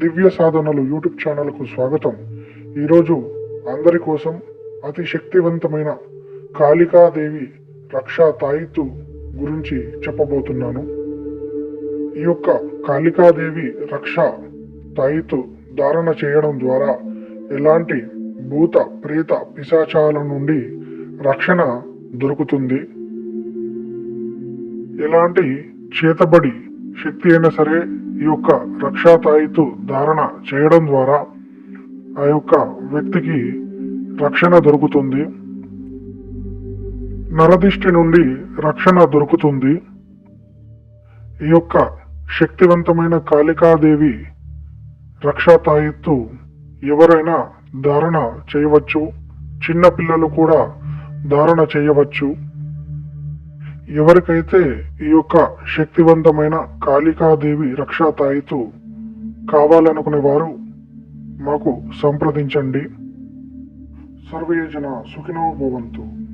దివ్య సాధనలు యూట్యూబ్ ఛానల్కు స్వాగతం. ఈరోజు అందరి కోసం అతి శక్తివంతమైన కాళికాదేవి రక్షా తాయిత్తు గురించి చెప్పబోతున్నాను. ఈ యొక్క కాళికాదేవి రక్ష తాయిత్తు ధారణ చేయడం ద్వారా ఎలాంటి భూత ప్రేత పిశాచాల నుండి రక్షణ దొరుకుతుంది? ఎలాంటి చేతబడి శక్తి అయినా సరే ఈ యొక్క రక్షా తాయితు ధారణ చేయడం ద్వారా ఆ యొక్క వ్యక్తికి రక్షణ దొరుకుతుంది. నరదిష్టి నుండి రక్షణ దొరుకుతుంది. ఈ యొక్క శక్తివంతమైన కాళికాదేవి రక్షా తాయిత్తు ఎవరైనా ధారణ చేయవచ్చు. చిన్న పిల్లలు కూడా ధారణ చేయవచ్చు. ఎవరికైతే ఈ యొక్క శక్తివంతమైన కాళికాదేవి రక్షా తాయితు కావాలనుకునే వారు మాకు సంప్రదించండి. సర్వేజన సుఖినో భవంతు.